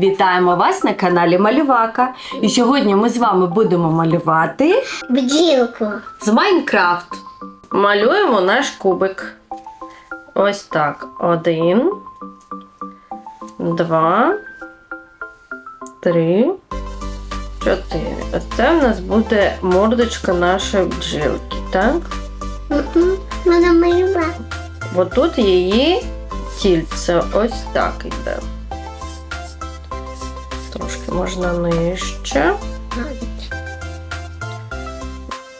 Вітаємо вас на каналі Малювака. І сьогодні ми з вами будемо малювати Бджілку. з Майнкрафт. Малюємо наш кубик. Ось так. Один, два, три, чотири. Оце в нас буде мордочка нашої бджілки, так? Вона малювала. Бо тут її тільце ось так іде. Можна нижче.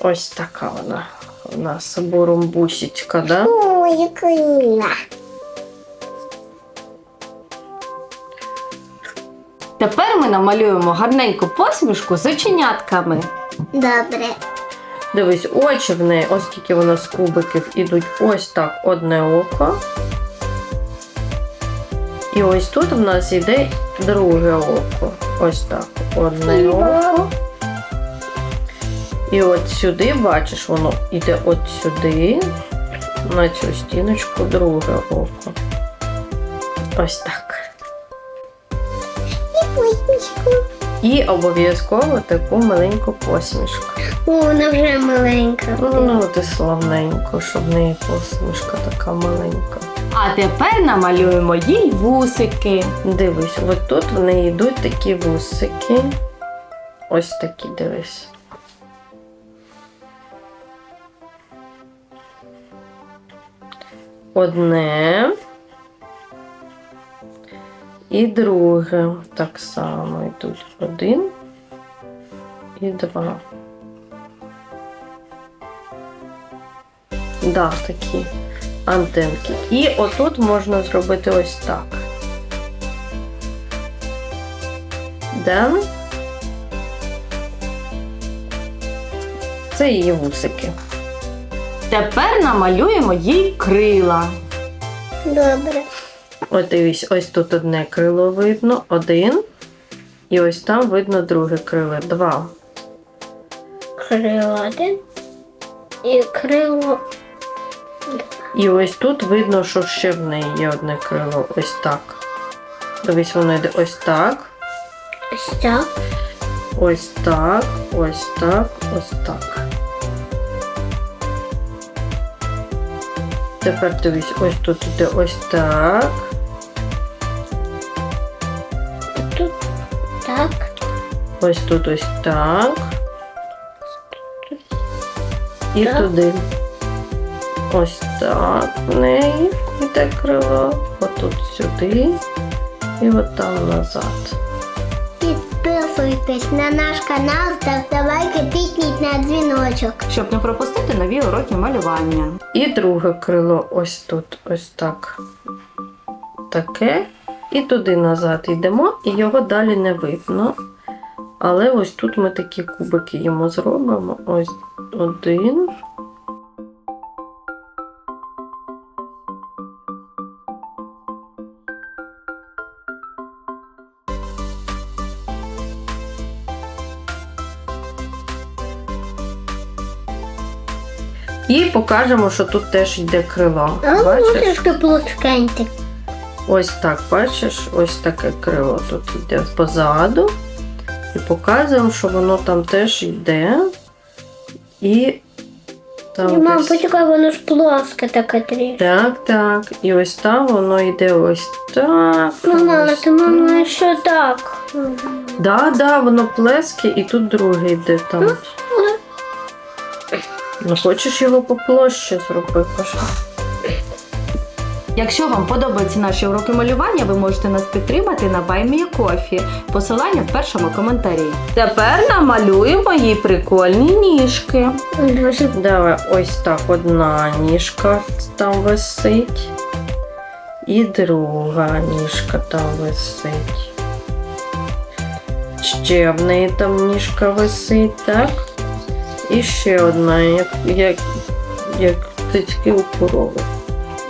Ось така вона. У нас бурумбусічка, да? Ой, крила. Тепер ми намалюємо гарненьку посмішку з оченятками. Добре. Дивись, очі в неї, оскільки вона з кубиків, ідуть ось так одне око. І ось тут в нас йде друге око. Ось так. Одне око. І от сюди, бачиш, воно йде от сюди, на цю стіночку друге око. Ось так. І посмішку. І обов'язково таку маленьку посмішку. О, вона вже маленька. Ну, ти славненько, щоб в неї посмішка така маленька. А тепер намалюємо їй вусики. Дивись, от тут в неї йдуть такі вусики. Ось такі, дивись. Одне. І друге. Так само йдуть один і два. Да, такі антенки. І отут можна зробити ось так. Да? Це її вусики. Тепер намалюємо їй крила. Добре. От дивись, ось тут одне крило видно, один. І ось там видно друге крило. Два. Крило один. І крило. І ось тут видно, що ще в неї є одне крило. Ось так. Дивись, воно йде ось так. Ось так. Ось так, ось так, ось так. Тепер дивись, ось тут іде ось так. Тут так. Ось тут ось так. І Так. туди. Ось так в неї йде крило. Отут сюди. І от там назад. Підписуйтесь на наш канал, ставте лайки, тисніть на дзвіночок. Щоб не пропустити нові уроки малювання. І друге крило ось тут, ось так. Таке. І туди назад йдемо, і його далі не видно. Але ось тут ми такі кубики йому зробимо. Ось один. І покажемо, що тут теж йде крило. А Бачиш? трішки плоскеньке. Ось так, бачиш, ось таке крило тут йде позаду. І показуємо, що воно там теж йде. І там Мам, десь- почекай, воно ж плоске таке трішки. Так, так. І ось там воно йде ось так. Ну, мама, ось ти мама що так? Да, да, воно плеске, і тут друге йде там. Ну, хочеш його поплощі зроби, пожалуйста. Якщо вам подобаються наші уроки малювання, ви можете нас підтримати на BuyMeACoffee. Посилання в першому коментарі. Тепер намалюємо їй прикольні ніжки. Дуже Давай, ось так, одна ніжка там висить. І друга ніжка там висить. Ще в неї там ніжка висить, так? І ще одна, як, як, як тицьки у корови.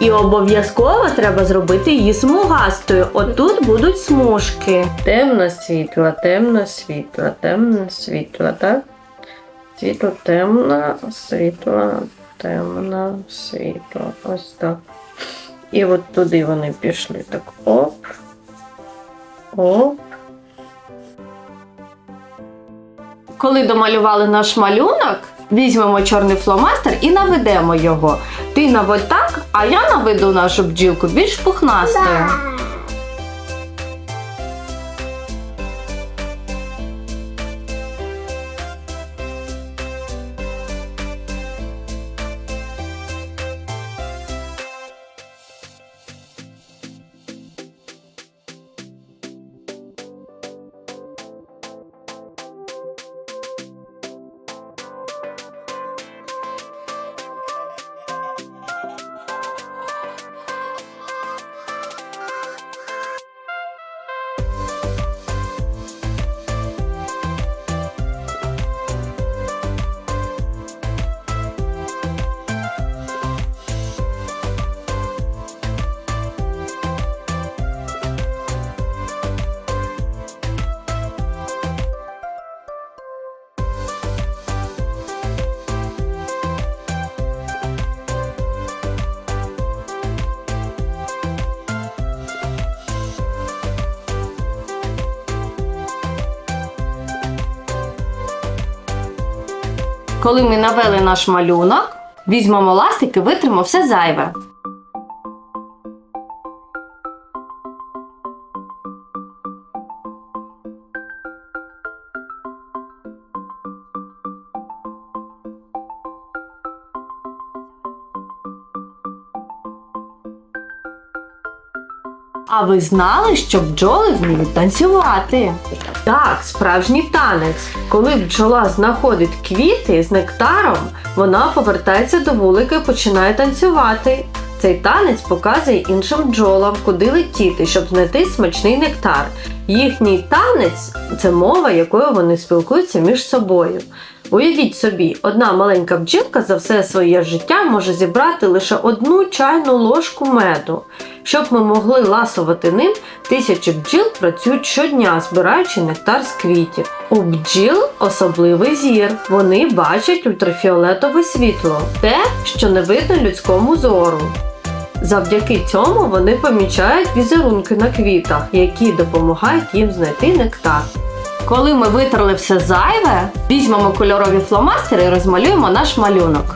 І обов'язково треба зробити її смугастою. Отут будуть смужки. Темна світла, темна світла, темна світла, так? Світло, темна, світла, темна, світло. Ось так. І от туди вони пішли. Так оп, оп, Коли домалювали наш малюнок, візьмемо чорний фломастер і наведемо його. Ти наводь так, а я наведу нашу бджілку більш пухнастою. Коли ми навели наш малюнок, візьмемо ластик і витримо все зайве. А ви знали, що бджоли вміють танцювати? Так, справжній танець. Коли бджола знаходить квіти з нектаром, вона повертається до вулика і починає танцювати. Цей танець показує іншим бджолам, куди летіти, щоб знайти смачний нектар. Їхній танець це мова, якою вони спілкуються між собою. Уявіть собі, одна маленька бджілка за все своє життя може зібрати лише одну чайну ложку меду. Щоб ми могли ласувати ним, тисячі бджіл працюють щодня, збираючи нектар з квітів. У бджіл особливий зір. Вони бачать ультрафіолетове світло, те, що не видно людському зору. Завдяки цьому вони помічають візерунки на квітах, які допомагають їм знайти нектар. Коли ми витерли все зайве, візьмемо кольорові фломастери і розмалюємо наш малюнок.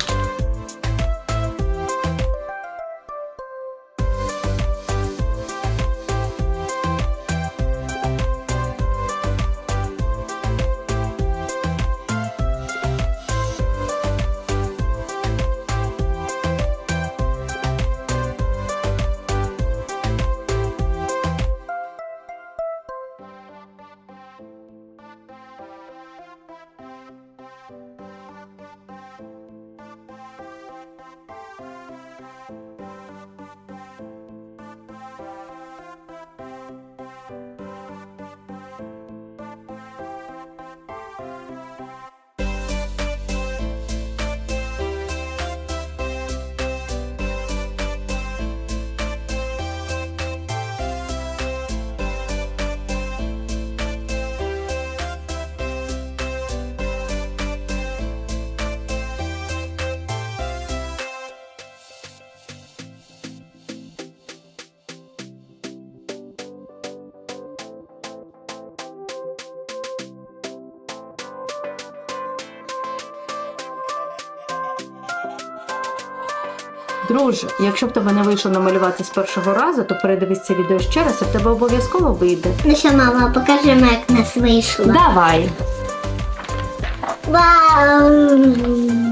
Друже, якщо б тебе не вийшло намалювати з першого разу, то передивись це відео ще раз, і в тебе обов'язково вийде. Ну що, мама, покажемо, як в нас вийшло. Давай! Вау!